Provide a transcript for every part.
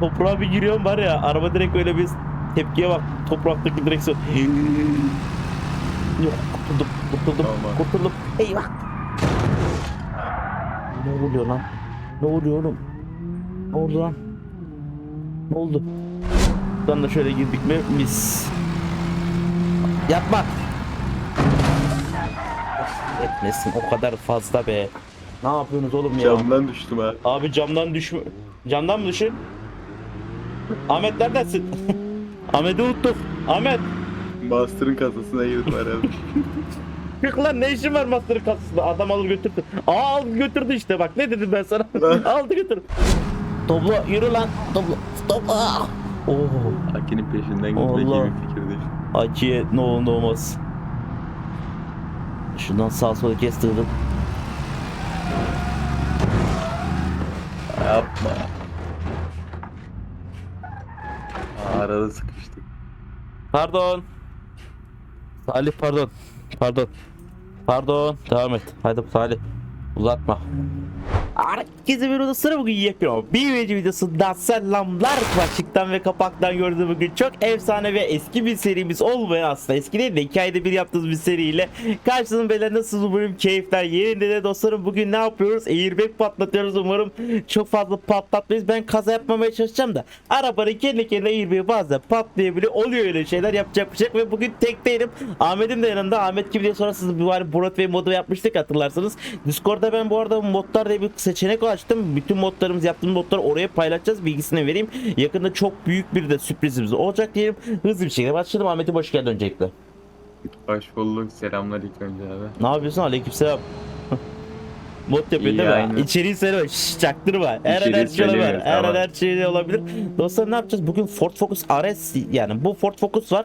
toprağa bir giriyorum var ya araba direkt öyle bir tepkiye bak topraktaki direksiyon. Yok kurtuldum kurtuldum Tamam. kurtuldum. Eyvah. Ne oluyor lan? Ne oluyor oğlum? Ne oldu lan? Ne oldu? Buradan da şöyle girdik mi mis. Yapma. Etmesin o kadar fazla be. Ne yapıyorsunuz oğlum ya? Camdan düştüm ha. Abi camdan düşme. Camdan mı düşün? Ahmet neredesin? Ahmet'i unuttuk. Ahmet. Master'ın kasasına girdim herhalde. Çık lan ne işin var master'ın kasasında? Adam alır götürdü. Aa aldı götürdü işte bak ne dedim ben sana. aldı götürdü. Topla yürü lan. Topla. Topla. Oo. Aki'nin peşinden gitmek iyi bir fikir değil. Akiye ne olur ne olmaz. Şundan sağ sola kestirdim. Yapma. Aa, Arada sıkıştık. Pardon. Salih pardon. Pardon. Pardon. Devam et. Hadi Salih. Uzatma. Herkese bir odasını bugün yapıyorum. Bir video videosundan selamlar. Başlıktan ve kapaktan gördüğüm bugün çok efsane ve eski bir serimiz olmayan aslında eski değil de iki ayda bir yaptığımız bir seriyle karşınızda böyle nasıl umarım keyifler yerinde de dostlarım bugün ne yapıyoruz? Airbag patlatıyoruz umarım çok fazla patlatmayız. Ben kaza yapmamaya çalışacağım da arabanın kendi kendine airbag bazen patlayabiliyor. Oluyor öyle şeyler yapacak bir şey ve bugün tek değilim. Ahmet'im de yanımda. Ahmet kim diye sonra siz bir var Broadway modu yapmıştık hatırlarsınız. Discord'da ben bu arada modlar diye bir seçenek açtım. Bütün modlarımız yaptığımız modları oraya paylaşacağız. Bilgisini vereyim. Yakında çok büyük bir de sürprizimiz olacak diyelim. Hızlı bir şekilde başladım. Ahmet'im hoş geldin öncelikle. Hoş bulduk. Selamlar ilk önce abi. Ne yapıyorsun? Aleykümselam. Mod yapıyor İyi, değil mi? aynen. İçeriği söyle. Şşş çaktırma. Her an İçeriği her şey olabilir. Her an tamam. her şey olabilir. Dostlar ne yapacağız? Bugün Ford Focus RS yani bu Ford Focus var.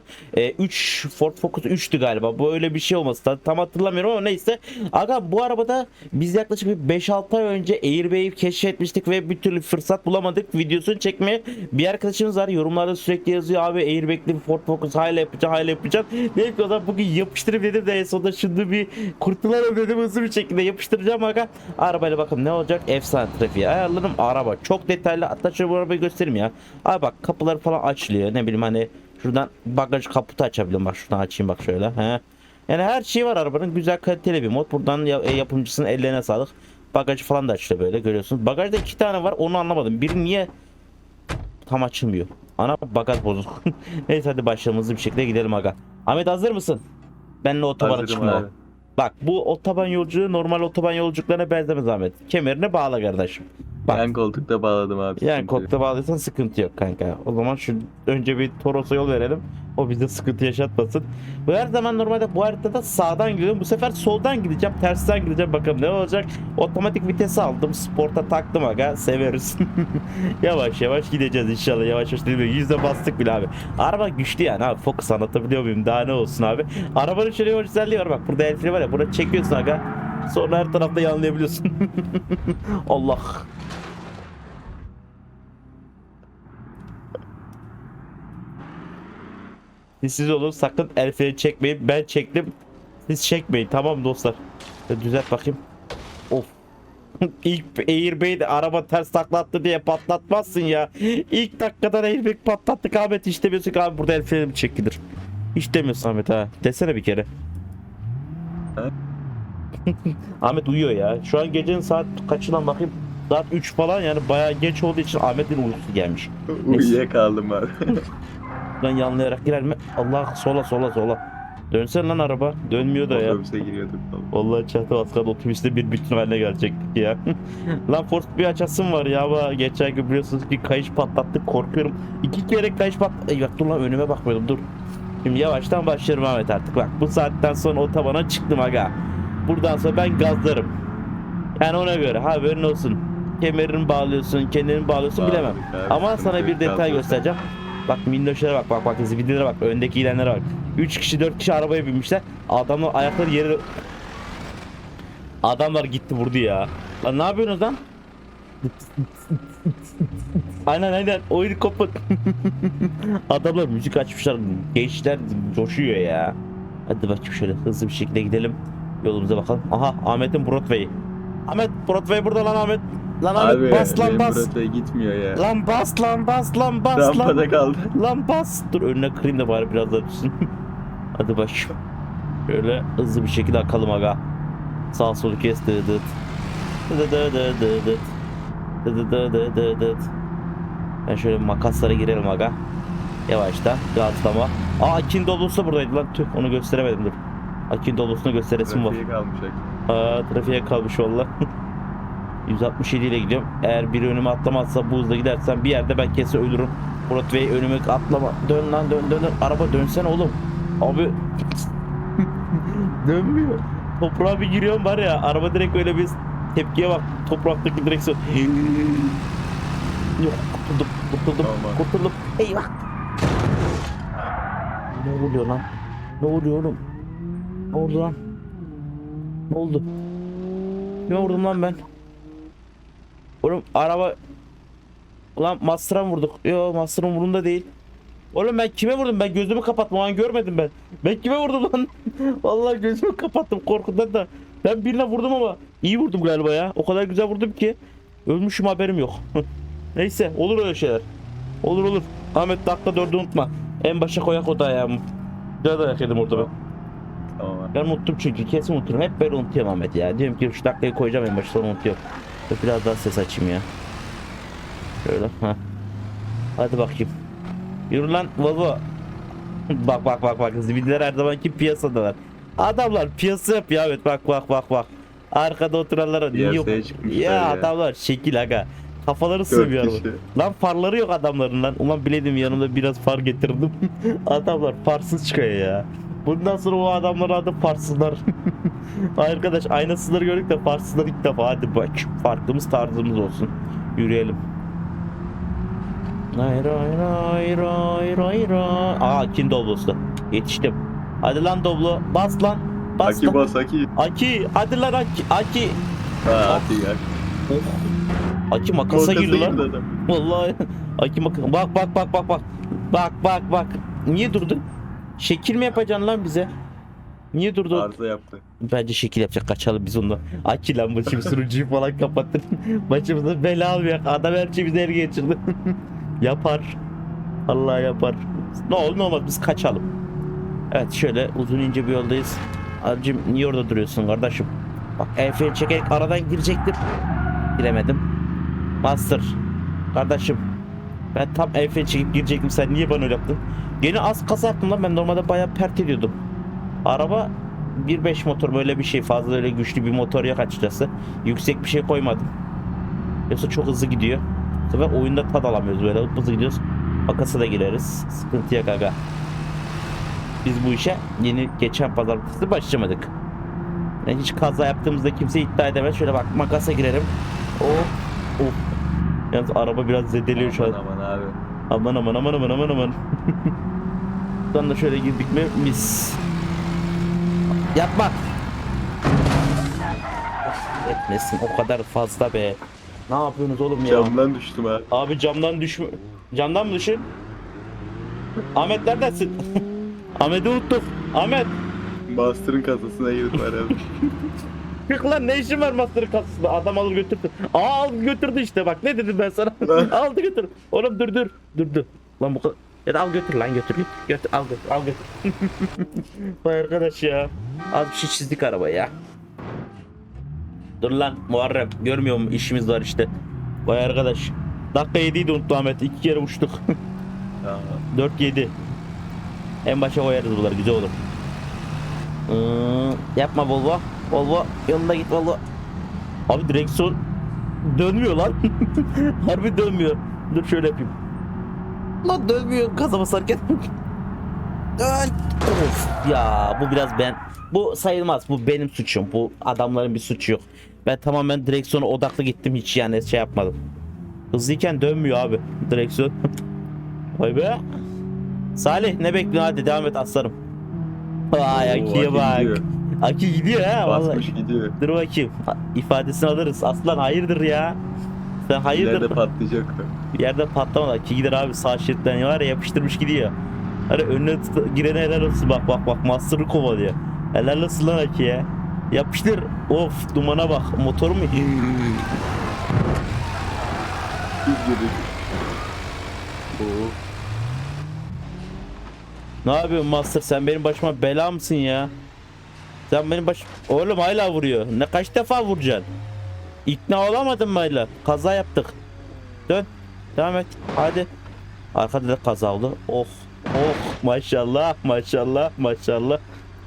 3 Ford Focus 3'tü galiba. Bu öyle bir şey olması da tam hatırlamıyorum ama neyse. Aga bu arabada biz yaklaşık bir 5-6 ay önce Airbag'i keşfetmiştik ve bir türlü fırsat bulamadık. Videosunu çekmeye bir arkadaşımız var. Yorumlarda sürekli yazıyor abi Airbag'li bir Ford Focus hala yapacağım hala yapacağım. Neyse o zaman bugün yapıştırıp dedim de en sonunda şunu bir kurtulalım dedim hızlı bir şekilde yapıştıracağım aga. Arabayla bakalım ne olacak? Efsane trafiği ayarladım. Araba çok detaylı. Hatta şöyle bu arabayı göstereyim ya. Abi bak kapılar falan açılıyor. Ne bileyim hani şuradan bagaj kaputu açabiliyorum. Bak şuradan açayım bak şöyle. He. Yani her şey var arabanın. Güzel kaliteli bir mod. Buradan e, yapımcısının ellerine sağlık. Bagajı falan da açılıyor böyle görüyorsunuz. Bagajda iki tane var. Onu anlamadım. Biri niye tam açılmıyor? Ana bagaj bozuk. Neyse hadi başlayalım hızlı bir şekilde gidelim aga. Ahmet hazır mısın? Benle otobana çıkma. abi. Bak bu otoban yolculuğu normal otoban yolculuklarına benzemez Ahmet. Kemerine bağla kardeşim. Bak Yan koltukta bağladım abi. yani koltukta bağlıysan sıkıntı yok kanka. O zaman şu önce bir Toros'a yol verelim. O bize sıkıntı yaşatmasın. Bu her zaman normalde bu haritada sağdan gidiyorum. Bu sefer soldan gideceğim. Tersten gideceğim. Bakalım ne olacak. Otomatik vitesi aldım. Sporta taktım aga. Severiz. yavaş yavaş gideceğiz inşallah. Yavaş yavaş değil mi? Yüzde bastık bile abi. Araba güçlü yani abi. Focus anlatabiliyor muyum? Daha ne olsun abi. Arabanın şöyle bir özelliği var. Bak burada el freni var ya. Burada çekiyorsun aga. Sonra her tarafta yanlayabiliyorsun. Allah. Siz olun sakın el freni çekmeyin. Ben çektim. Siz çekmeyin tamam dostlar? Düzelt bakayım. Of. İlk airbag'i araba ters taklattı diye patlatmazsın ya. İlk dakikadan airbag patlattık Ahmet hiç demiyorsun abi burada el freni mi çekilir? Hiç demiyorsun Ahmet ha. Desene bir kere. Ahmet uyuyor ya. Şu an gecenin saat kaçından bakayım. Saat 3 falan yani bayağı geç olduğu için Ahmet'in uykusu gelmiş. Uyuyakaldım abi. Ben yanlayarak girer mi? Allah sola sola sola. Dönsen lan araba. Dönmüyor da ya. Otobüse giriyorduk. Vallahi çatı aslan otobüste bir bütün haline gelecektik ya. lan Ford bir açasım var ya ama geçen gün biliyorsunuz ki kayış patlattık korkuyorum. İki kere kayış pat... Eyvah dur lan önüme bakmıyordum dur. Şimdi yavaştan başlıyorum Ahmet artık bak bu saatten sonra otobana çıktım aga. Buradan sonra ben gazlarım. Yani ona göre haberin olsun. Kemerini bağlıyorsun, kendini bağlıyorsun bilemem. Bağladık abi, Ama sana bir detay göstereceğim. Bak minnoşlara bak bak bak videolara bak öndeki ilanlara bak. 3 kişi 4 kişi arabaya binmişler. Adamlar ayakları yere Adamlar gitti vurdu ya. Lan ne yapıyorsunuz lan? aynen aynen oyunu kapat. Adamlar müzik açmışlar. Gençler coşuyor ya. Hadi bakayım şöyle hızlı bir şekilde gidelim. Yolumuza bakalım. Aha Ahmet'in Broadway. Ahmet Broadway burada lan Ahmet. Lan Ahmet Abi bas lan bas. gitmiyor ya. Lan bas lan bas lan bas lan. Rampada kaldı. Lan bas. Dur önüne kırayım da bari biraz daha düşsün. Hadi bak. Şöyle hızlı bir şekilde akalım aga. Sağ solu kes dı dıt. Dı dı dı dı dıt. Dı dı dı dı dı dıt. Ben şöyle makaslara girelim aga. Yavaştan gazlama. Aa Akin dolusu buradaydı lan tüh onu gösteremedim dur. Akin dolusunu gösteresim var. Trafiğe kalmış. Aa trafiğe kalmış valla. 167 ile gidiyorum. Eğer biri önüme atlamazsa bu hızla gidersem bir yerde ben kesin ölürüm. Murat Bey önüme atlama. Dön lan dön dön dön. Araba dönsene oğlum. Abi dönmüyor. Toprağa bir giriyorum var ya araba direkt öyle bir tepkiye bak. Topraktaki direksiyon. Yok kurtuldum kurtuldum Tamam. kurtuldum. Eyvah. Ne oluyor lan? Ne oluyor oğlum? Ne oldu lan? Ne oldu? Ne vurdum lan ben? Oğlum araba... Ulan Master'a vurduk? Yo Master'ın umurunda değil. Oğlum ben kime vurdum? Ben gözümü kapattım. O an görmedim ben. Ben kime vurdum lan? Vallahi gözümü kapattım korkudan da. Ben birine vurdum ama iyi vurdum galiba ya. O kadar güzel vurdum ki ölmüşüm haberim yok. Neyse olur öyle şeyler. Olur olur. Ahmet dakika dördü unutma. En başa koyak o da ayağımı. Güzel dayak yedim orada ben. Tamam. Ben unuttum çünkü kesin unuturum. Hep böyle unutuyorum Ahmet ya. Diyorum ki şu dakikayı koyacağım en başta sonra unutuyorum. Dur biraz daha ses açayım ya. Şöyle ha. Hadi bakayım. Yürü lan Volvo. bak bak bak bak. Zibidiler her zamanki piyasadalar. Adamlar piyasa yapıyor Ahmet bak bak bak bak. Arkada oturanlara yok. Ya, ya. adamlar şekil aga. Kafaları sığmıyor. Lan farları yok adamların lan. Ulan bileydim yanımda biraz far getirdim. Adamlar farsız çıkıyor ya. Bundan sonra o adamların adı farsızlar. Arkadaş aynasızları gördük de farsızlar ilk defa. Hadi bak farkımız tarzımız olsun. Yürüyelim. Ray ray ray ray ray. Aa Akin Doblo'su. Yetiştim. Hadi lan Doblo. Bas lan. Bas Aki lan. bas Aki. Aki. Hadi lan Aki. Aki. Ha Aki gel. Oh. Aki makasa girdi lan. adam. Vallahi Aki bak bak bak bak bak bak. Bak bak bak. Niye durdun? Şekil mi yapacaksın lan bize? Niye durdu? Arıza yaptı. Bence şekil yapacak kaçalım biz ondan. Aki lan şimdi sunucuyu falan kapattın. Başımıza bela almıyor. Adam her şeyi bize ele geçirdi. yapar. Allah yapar. Ne olur ne olmaz biz kaçalım. Evet şöyle uzun ince bir yoldayız. Abicim niye orada duruyorsun kardeşim? Bak el çekerek aradan girecektim. Giremedim. Master. Kardeşim. Ben tam freni çekip girecektim. Sen niye bana öyle yaptın? Gene az kasa yaptım lan. Ben normalde bayağı pert ediyordum. Araba 1.5 motor böyle bir şey. Fazla öyle güçlü bir motor yok açıkçası. Yüksek bir şey koymadım. Yoksa çok hızlı gidiyor. Bu oyunda tad alamıyoruz böyle. Hızlı gidiyoruz. Makasa da gireriz. Sıkıntı yok aga. Biz bu işe yeni geçen pazartesi başlamadık. Yani hiç kaza yaptığımızda kimse iddia edemez. Şöyle bak makasa girerim. Oh. Oh. Yalnız araba biraz zedeliyor şu an. Aman aman. Aman aman aman aman. Buradan da şöyle girdik mi mis. Yapma. Etmesin o kadar fazla be. Ne yapıyorsunuz oğlum ya? Camdan düştüm abi. Abi camdan düşme. Camdan mı düşün? Ahmet neredesin? Ahmet'i unuttuk. Ahmet. Master'ın kasasına girdim abi. Çık lan ne işin var master'ın kasasında? Adam alır götürdü. Aa aldı götürdü işte bak ne dedim ben sana. aldı götür. Oğlum dur dur. Dur dur. Lan bu kadar. Ya da al götür lan götür. Götür al götür al götür. Vay arkadaş ya. Az bir şey çizdik arabaya ya. Dur lan Muharrem görmüyor musun işimiz var işte. Vay arkadaş. Dakika 7'ydi unuttu Ahmet. İki kere uçtuk. Tamam. 4 7. En başa koyarız bunları güzel olur. Hmm, yapma Volvo. Volvo yolunda git Volvo. Abi direksiyon dönmüyor lan. Harbi dönmüyor. Dur şöyle yapayım. Lan dönmüyor gaza basarken. Dön. Of ya bu biraz ben. Bu sayılmaz. Bu benim suçum. Bu adamların bir suçu yok. Ben tamamen direksiyona odaklı gittim hiç yani şey yapmadım. Hızlıyken dönmüyor abi direksiyon. Vay be. Salih ne bekliyorsun hadi devam et aslanım. Vay Aki'ye Aki bak. gidiyor. Aki gidiyor ha vallahi. Basmış gidiyor. Dur bakayım. İfadesini alırız. Aslan hayırdır ya? Sen hayırdır? İleride patlayacak. Bir yerde patlamadı. Aki gider abi sağ şeritten var ya yapıştırmış gidiyor. Hani önüne tut- girene helal olsun bak bak bak Master'ı kovalıyor. Helal olsun lan Aki ya. Yapıştır. Of dumana bak. Motor mu? Biz girdik. Oo. Ne yapıyorsun Master sen benim başıma bela mısın ya? Sen benim baş... Oğlum hala vuruyor. Ne kaç defa vuracaksın? İkna olamadın mı hala? Kaza yaptık. Dön. Devam et. Hadi. Arkada da kaza oldu. Oh. Oh. Maşallah. Maşallah. Maşallah.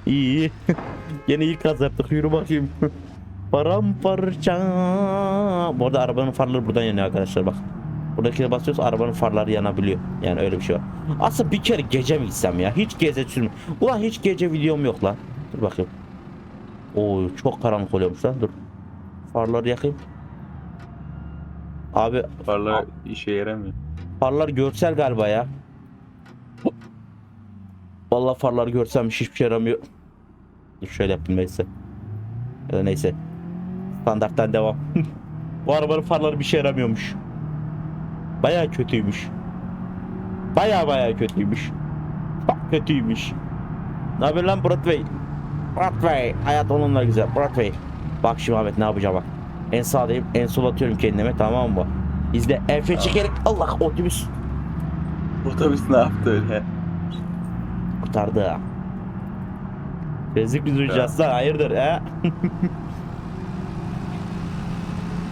İyi iyi. Yine ilk kaza yaptık. Yürü bakayım. Paramparça. Bu arada arabanın farları buradan yanıyor arkadaşlar bak. Buradakine basıyoruz arabanın farları yanabiliyor. Yani öyle bir şey var. Aslında bir kere gece mi gitsem ya? Hiç gece sürmüyor. Ulan hiç gece videom yok lan. Dur bakayım. Oo çok karanlık oluyormuş lan. Dur. Farları yakayım. Abi Farlar işe yaramıyor. farlar görsel galiba ya. Vallahi farlar görselmiş hiçbir şey yaramıyor. Dur şöyle yapayım neyse. Ya da neyse. Standarttan devam. Bu arabanın farları bir şey yaramıyormuş. Baya kötüymüş. Baya baya kötüymüş. Çok kötüymüş. Ne haber lan Broadway? Broadway. Hayat onunla güzel. Broadway. Bak şimdi Ahmet ne yapacağım bak. En sağdayım. En sol atıyorum kendime tamam mı? İzle. Enfe çekerek. Allah otobüs. Otobüs ne yaptı öyle? Kurtardı. Bezlik biz uyuyacağız lan hayırdır he?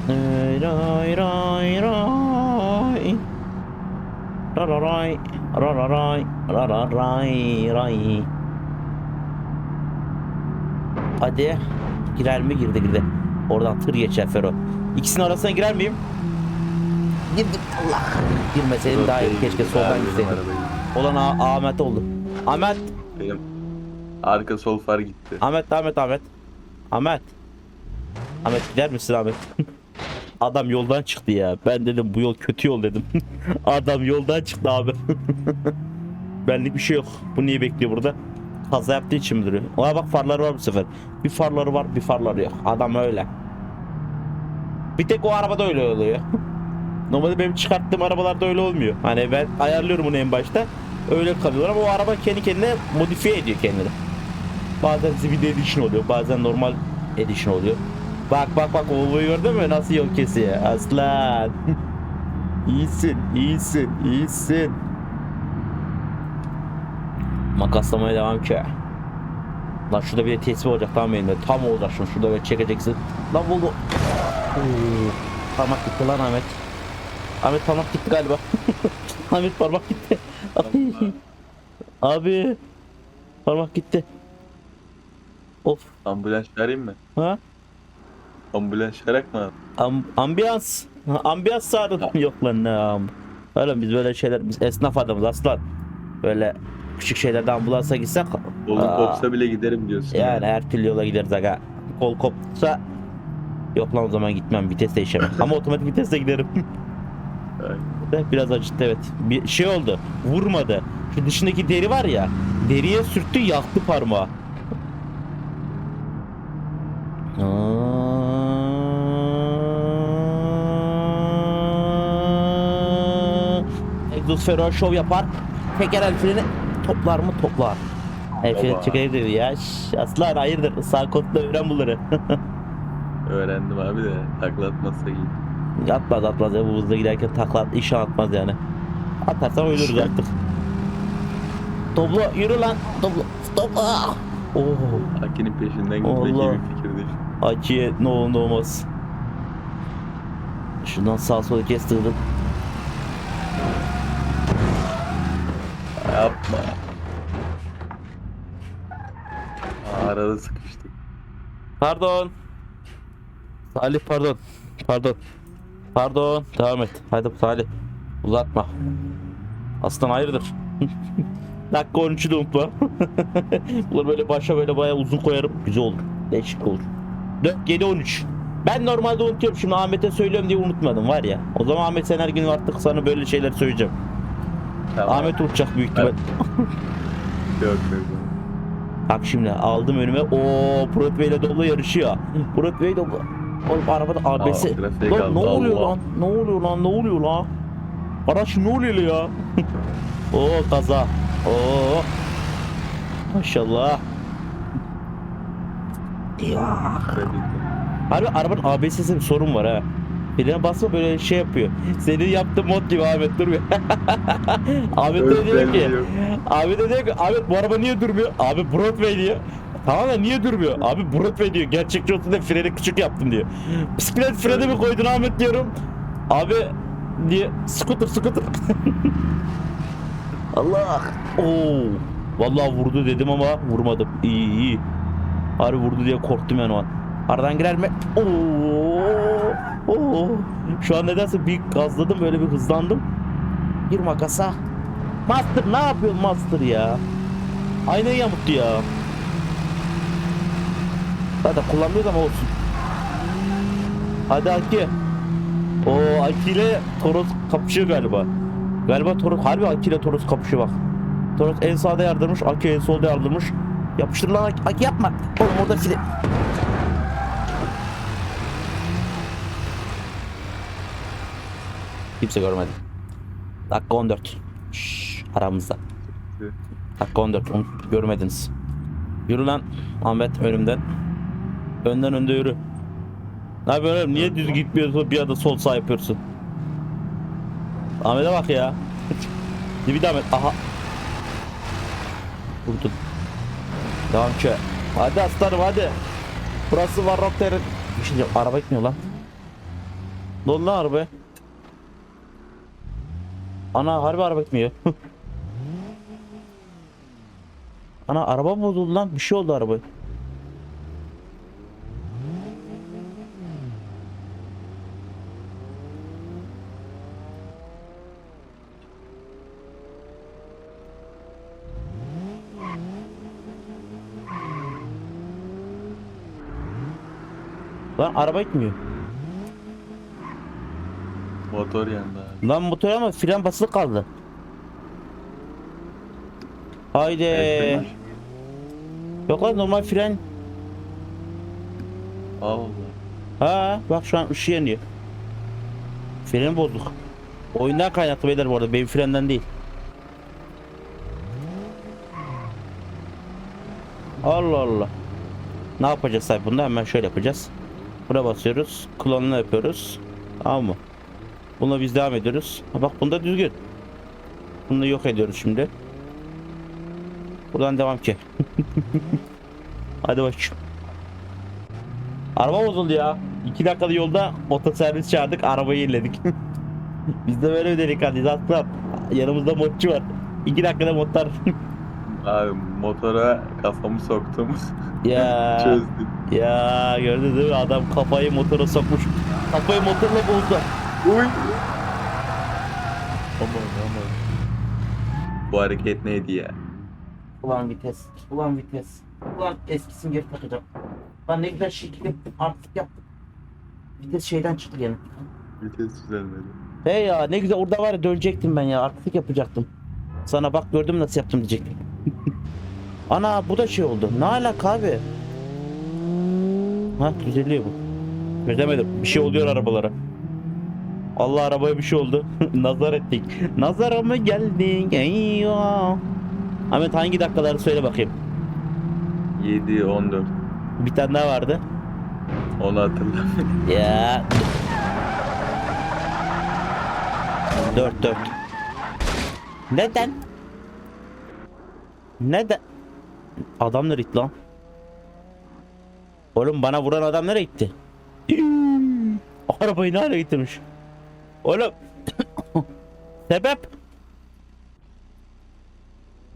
Ray ray ray ray Ra ra ray Ra ra ray Ra ra ray ray Hadi. Girer mi? Girdi girdi. Oradan tır geçer Fero. İkisinin arasına girer miyim? Girdim Allah. Girmeseydim daha iyi. keşke soldan gitseydim. Olan Ahmet oldu. Ahmet. Benim arka sol far gitti. Ahmet Ahmet Ahmet. Ahmet. Ahmet gider misin Ahmet? Adam yoldan çıktı ya. Ben dedim bu yol kötü yol dedim. Adam yoldan çıktı abi. Benlik bir şey yok. Bu niye bekliyor burada Kaza yaptığı için mi duruyor Ona bak farları var bu sefer. Bir farları var bir farları yok. Adam öyle. Bir tek o arabada öyle oluyor. Normalde benim çıkarttığım arabalarda öyle olmuyor. Hani ben ayarlıyorum onu en başta. Öyle kalıyorlar ama o araba kendi kendine modifiye ediyor kendini. Bazen zibidi edition oluyor, bazen normal edition oluyor. Bak bak bak Volvo'yu gördün mü? Nasıl yol kesiyor? Aslan. iyisin, iyisin, iyisin. Makaslamaya devam ki. Lan şurada bir de tesbih olacak tamam elimde. Tam olacak şunu şurada böyle çekeceksin. Lan. Oo, Parmak gitti lan Ahmet. Ahmet parmak gitti galiba. Ahmet parmak gitti. Abi. Parmak gitti. Of. Ambulans çağırayım mı? Ha? Ambulans çağırak mı? Am ambiyans. Ambiyans çağırın. Yok lan ne am. Oğlum biz böyle şeyler biz esnaf adamız aslan. Böyle küçük şeylerde ambulansa gitsek Kolum Aa. kopsa bile giderim diyorsun. yani her türlü yola gideriz aga. Kol kopsa yok lan o zaman gitmem vites değişemem. Ama otomatik vitesle giderim. Biraz acıttı evet. Bir şey oldu. Vurmadı. Şu dışındaki deri var ya. Deriye sürttü yaktı parmağı. Exos Ferro şov yapar. Teker el freni toplar mı toplar. Baba. çeker dedi ya. Şş, aslan hayırdır sağ kodda öğren bunları. Öğrendim abi de takla atmazsa iyi. atmaz atmaz ya bu hızla giderken takla at, iş atmaz yani. Atarsan ölürüz artık. Topla yürü lan topla topla. Oo. Aki'nin peşinden gitmek iyi bir fikir değil. Akiye ne olur ne olmaz. Şundan sağ sola kestirdim. Yapma. Aa, arada sıkıştık. Pardon. Salih pardon. Pardon. Pardon. Devam et. Hadi Salih. Uzatma. Aslan hayırdır? Dakika 13'ü de unutma. Bunları böyle başa böyle bayağı uzun koyarım. Güzel olur. Değişik olur. 4, 7, 13. Ben normalde unutuyorum. Şimdi Ahmet'e söylüyorum diye unutmadım var ya. O zaman Ahmet sen her gün artık sana böyle şeyler söyleyeceğim. Tamam. Ahmet unutacak büyük ihtimal. Yok yok. Bak şimdi aldım önüme. O Broadway ile Doblo yarışıyor. Broadway Doblo. Oğlum arabada ABS. Aa, Lan ne oluyor Allah. lan? Ne oluyor lan? Ne oluyor lan? Araç ne oluyor ya? Oo kaza. Oo. Maşallah. Eyvah. Harbi arabanın bir sorun var ha. Frene basma böyle şey yapıyor. Senin yaptığın mod gibi Ahmet durmuyor. Ahmet de diyor ki. Ahmet de diyor ki Ahmet bu araba niye durmuyor? Abi Broadway diyor. Tamam da niye durmuyor? Abi Broadway diyor. Gerçekçi olsun da freni küçük yaptım diyor. Bisiklet freni mi koydun Ahmet diyorum. Abi diye scooter scooter. Allah. Oo. Vallahi vurdu dedim ama vurmadım. İyi iyi. Harbi vurdu diye korktum yani o an. Aradan girer mi? Oo. Oo. Şu an nedense bir gazladım böyle bir hızlandım. Gir makasa. Master ne yapıyorsun Master ya? Aynayı yamuttu ya. Zaten kullanmıyoruz ama olsun. Hadi Aki. O Aki ile Toros kapışıyor galiba. Galiba Toros harbi Aki ile Toros kapışıyor bak. Toros en sağda yardırmış, Aki en solda yardırmış. Yapıştır lan Aki, Aki yapma. Oğlum orada file. Kimse görmedi. Dakika 14. Şşş, aramızda. Dakika 14. Onu görmediniz. Yürü lan Ahmet önümden. Önden önde yürü. Ne yapıyorsun? Niye düz gitmiyorsun bir anda sol sağ yapıyorsun? Ahmet'e bak ya. Bir de Ahmet. Aha. Vurdun. Devam ki. Hadi aslanım hadi. Burası var Rockter'in. Şimdi araba gitmiyor lan. Ne oldu lan arabaya? Ana harbi araba gitmiyor. Ana araba bozuldu lan? Bir şey oldu araba. Lan araba gitmiyor. Motor yandı abi. Lan motor ama fren basılı kaldı. Haydi. Evet. Yok lan normal fren. Allah. Ha bak şu an ışığı yanıyor. Freni bozduk. Oyundan kaynaklı beyler bu arada benim frenden değil. Allah Allah. Ne yapacağız abi bunda hemen şöyle yapacağız. Buna basıyoruz. Klonunu yapıyoruz. Tamam mı? Buna biz devam ediyoruz. Ha bak bunda düzgün. Bunu yok ediyoruz şimdi. Buradan devam ki. Hadi bakayım. Araba bozuldu ya. 2 dakikada yolda otoservis çağırdık arabayı yeniledik. Biz de böyle bir delikanlıyız aslan. Yanımızda modçu var. 2 dakikada modlar. Abi motora kafamı soktum. ya Çözdüm. ya gördün değil mi adam kafayı motora sokmuş. Kafayı motorla bozdu. Uy. Aman aman. Bu hareket neydi ya? Ulan vites. Ulan vites. Ulan eskisini geri takacağım. Lan ne güzel şekilde artık yaptım. Vites şeyden çıktı gene. Vites düzelmedi. He ya ne güzel orada var ya dönecektim ben ya artık yapacaktım. Sana bak gördüm nasıl yaptım diyecektim. Ana bu da şey oldu. Ne alaka abi? Ha düzeliyor bu. Çözemedim. Bir şey oluyor arabalara. Allah arabaya bir şey oldu. Nazar ettik. Nazara mı geldin? Eyvah. Ahmet hangi dakikaları söyle bakayım. 7 14. Bir tane daha vardı. Onu hatırlamıyorum. Ya. 4 4. Neden? Neden? Adam nereye gitti lan? Oğlum bana vuran adam nereye gitti? Arabayı ne hale getirmiş? Oğlum. Sebep?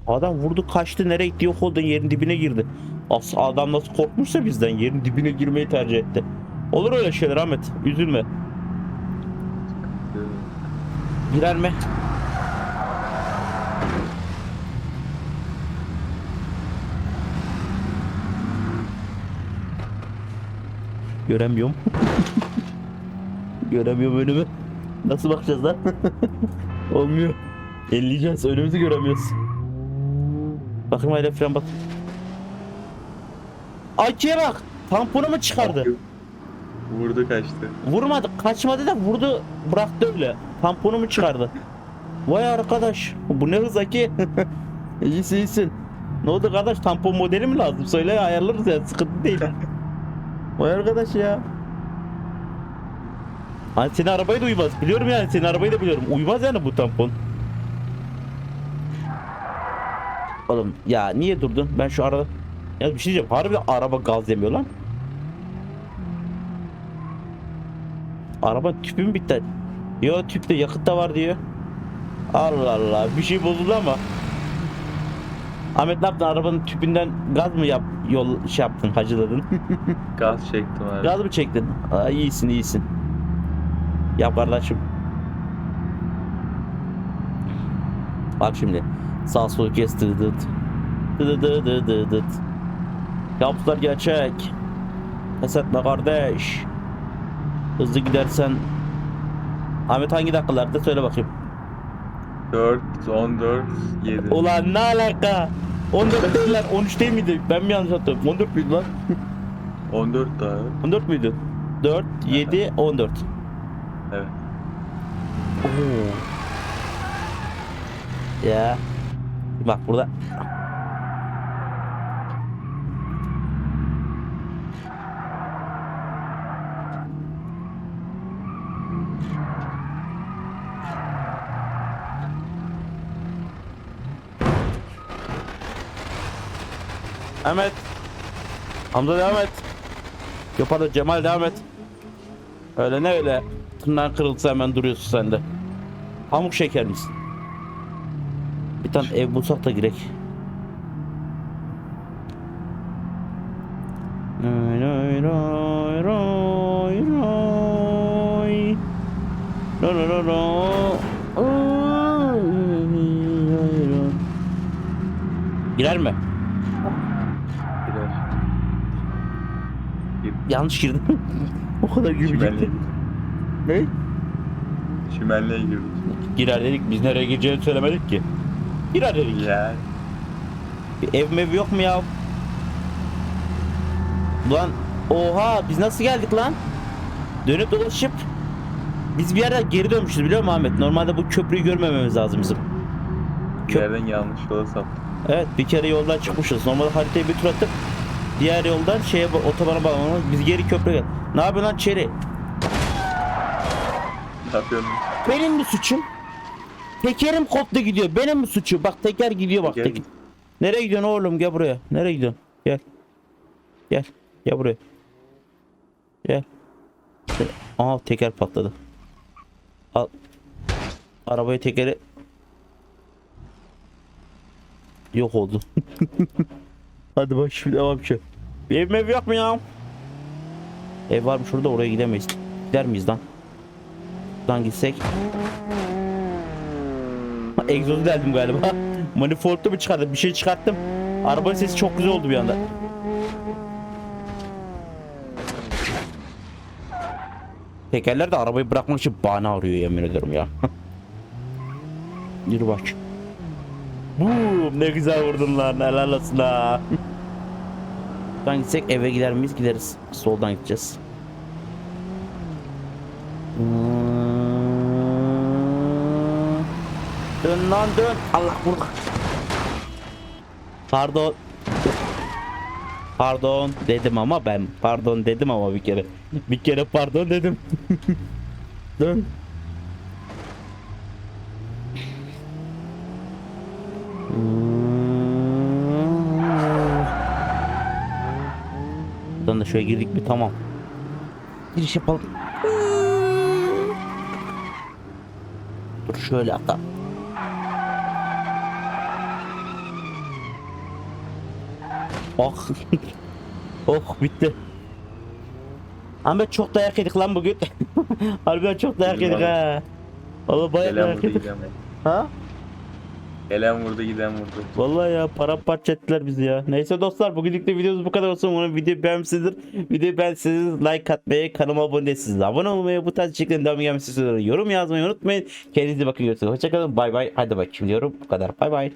Adam vurdu kaçtı nereye gitti yok oldu yerin dibine girdi. As adam nasıl korkmuşsa bizden yerin dibine girmeyi tercih etti. Olur öyle şeyler Ahmet. Üzülme. Girer mi? Göremiyorum. Göremiyorum önümü. Nasıl bakacağız lan? Olmuyor. Elleyeceğiz. Önümüzü göremiyoruz. Bakın hele fren bak. Aki'ye bak. Tamponu mu çıkardı? Vurdu kaçtı. Vurmadı, kaçmadı da vurdu, bıraktı öyle. Tamponu mu çıkardı? Vay arkadaş, bu ne hız ki? iyisin iyisin. Ne oldu kardeş, tampon modeli mi lazım? Söyle ayarlarız ya, sıkıntı değil. Vay arkadaş ya. Hani senin arabaya da uymaz. Biliyorum yani senin arabayı da biliyorum. Uymaz yani bu tampon. Oğlum ya niye durdun? Ben şu arada... Ya bir şey diyeceğim. Harbiden araba gaz yemiyor lan. Araba tüpü mü bitti? Yo tüpte yakıt da var diyor. Allah Allah bir şey bozuldu ama. Ahmet ne yaptın? Arabanın tüpünden gaz mı yap yol şey yaptın hacıladın? Gaz çektim abi. gaz mı çektin? Aa, iyisin iyisin. Yap kardeşim. Bak şimdi. Sağ sol kes dı. Dı dı dı dı dıt. Yaptılar gerçek. Pes etme kardeş. Hızlı gidersen Ahmet hangi dakikalarda söyle bakayım. 4, 14, 7. Ulan ne alaka? 14 değil lan 13 değil miydi? Ben mi yanlış hatırlıyorum? 14 müydü lan? 14 daha. 14 müydü? 4, 7, 14. Evet. Ya. Bak burada. Ahmet. Hamza devam et. Pardon Cemal devam et. Öyle ne öyle. Tırnağın kırılsa hemen duruyorsun sen de. Pamuk şeker misin? Bir tane ev bulsak da girek. Roy roy roy roy roy. Ro ro ro ro. Oy, roy, roy. Girer mi? Girer. Gir. Yanlış girdim. o kadar gibi girdik. Ne? Çimenliğe girdik. Girer dedik biz nereye gireceğini söylemedik ki. Girer dedik. Ya. Bir ev mev yok mu ya? Lan oha biz nasıl geldik lan? Dönüp dolaşıp biz bir yerden geri dönmüşüz biliyor musun Ahmet? Normalde bu köprüyü görmememiz lazım bizim. Bir Kö- yerden yanlış yola saptık. Evet bir kere yoldan çıkmışız. Normalde haritayı bir tur atıp diğer yoldan şeye ba- otobana bağlamamız. Biz geri köprüye gel. Ne yapıyorsun lan Çeri? Ne yapıyorsun? Benim mi suçum? Tekerim koptu gidiyor. Benim mi suçum? Bak teker gidiyor bak. Teker Teker. Nereye gidiyorsun oğlum? Gel buraya. Nereye gidiyorsun? Gel. Gel. Gel buraya. Gel. Aa teker patladı. Al. Arabayı tekeri yok oldu. Hadi bak şimdi devam şu. Bir ev mev yok mu ya? Ev var mı şurada oraya gidemeyiz. Gider miyiz lan? Buradan gitsek. Egzozu deldim galiba. Manifold'u mu çıkardım? Bir şey çıkarttım. Arabanın sesi çok güzel oldu bir anda. Tekerler de arabayı bırakmak için bahane arıyor yemin ederim ya. Yürü bak. Boom ne güzel vurdun lan helal olsun ha. Buradan gitsek eve gider miyiz? Gideriz. Soldan gideceğiz. Hmm. Dön lan dön. Allah burada. Pardon. Pardon dedim ama ben. Pardon dedim ama bir kere. Bir kere pardon dedim. dön. Buradan da şöyle girdik mi tamam. Giriş yapalım. Dur şöyle hatta. Oh. oh bitti. Ahmet çok dayak yedik lan bugün. Harbiden çok dayak yedik ha. Vallahi bayağı Gelen dayak vurdu yedik. giden vurdu. Ha? Gelen vurdu giden vurdu. Vallahi ya paramparça ettiler bizi ya. Neyse dostlar bugünlük de videomuz bu kadar olsun. Umarım videoyu beğenmişsinizdir. Videoyu beğendiyseniz like atmayı, kanalıma abone değilseniz abone olmayı, bu tarz içeriklerin devamı gelmesi istiyorsanız yorum yazmayı unutmayın. Kendinize bakın görüşürüz. Hoşçakalın. Bay bay. Hadi bakayım diyorum. Bu kadar. Bay bay.